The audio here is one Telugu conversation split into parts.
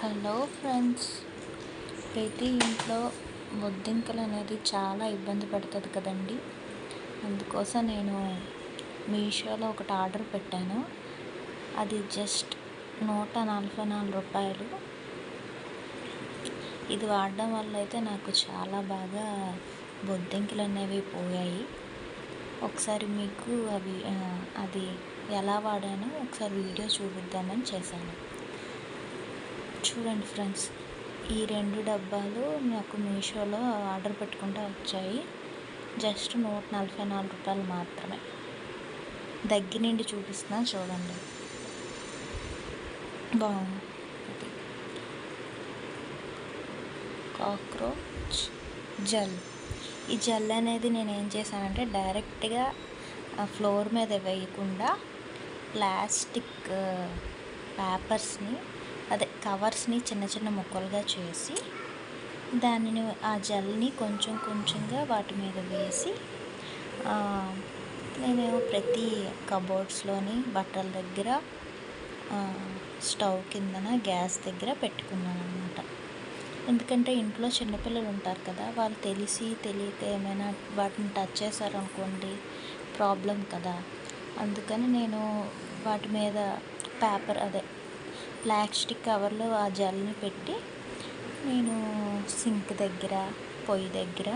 హలో ఫ్రెండ్స్ ప్రతి ఇంట్లో బొద్దింకలు అనేది చాలా ఇబ్బంది పెడుతుంది కదండి. అందుకోసం నేను మీషోలో ఒకటి ఆర్డర్ పెట్టాను. అది జస్ట్ నూట నలభై నాలుగు రూపాయలు. ఇది వాడడం వల్ల అయితే నాకు చాలా బాగా బొద్దింకలు అనేవి పోయాయి. ఒకసారి మీకు అవి అది ఎలా వాడానో ఒకసారి వీడియో చూపిద్దామని చేశాను. చూడండి ఫ్రెండ్స్ ఈ రెండు డబ్బాలు నాకు మీషోలో ఆర్డర్ పెట్టుకుంటే వచ్చాయి. జస్ట్ నూట నలభై నాలుగు రూపాయలు మాత్రమే. దగ్గర నుండి చూపిస్తున్నా చూడండి. బాగుంది. Cockroach gel. ఈ జెల్ అనేది నేను ఏం చేశానంటే డైరెక్ట్గా ఫ్లోర్ మీద వేయకుండా ప్లాస్టిక్ పేపర్స్ని అదే కవర్స్ని చిన్న చిన్న ముక్కలుగా చేసి దానిని ఆ జల్ని కొంచెం కొంచెంగా వాటి మీద వేసి నేను ప్రతి కబోర్డ్స్లోని బట్టల దగ్గర స్టవ్ కిందన గ్యాస్ దగ్గర పెట్టుకున్నాను అనమాట ఎందుకంటే ఇంట్లో చిన్నపిల్లలు ఉంటారు కదా వాళ్ళు తెలిసి తెలియక ఏమైనా వాటిని టచ్ చేశారనుకోండి ప్రాబ్లం కదా. అందుకని నేను వాటి మీద పేపర్ అదే ప్లాస్టిక్ కవర్లో ఆ జెల్ని పెట్టి నేను సింక్ దగ్గర పొయ్యి దగ్గర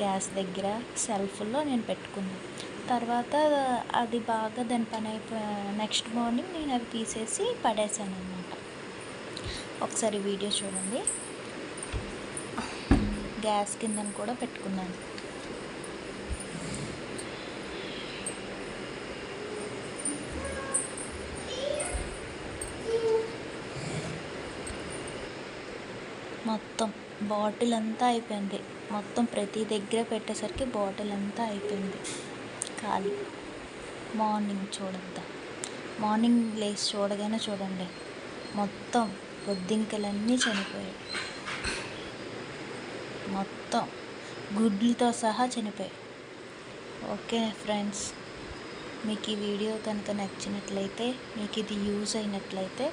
గ్యాస్ దగ్గర సెల్ఫ్లో నేను పెట్టుకున్నాను తర్వాత అది బాగా దాని పని అయిపోయి నెక్స్ట్ మార్నింగ్ నేను అవి తీసేసి పడేసాను అనమాట ఒకసారి వీడియో చూడండి. గ్యాస్ కిందని కూడా పెట్టుకున్నాను. మొత్తం బాటిల్ అంతా అయిపోయింది. మొత్తం ప్రతి దగ్గర పెట్టేసరికి బాటిల్ అంతా అయిపోయింది. ఖాళీ. మార్నింగ్ చూడద్దా? మార్నింగ్ లేచి చూడగానే చూడండి. మొత్తం బొద్దింకలన్నీ చనిపోయాయి. మొత్తం గుడ్లతో సహా చనిపోయాయి. ఓకే ఫ్రెండ్స్ మీకు ఈ వీడియో కనుక నచ్చినట్లయితే మీకు ఇది యూజ్ అయినట్లయితే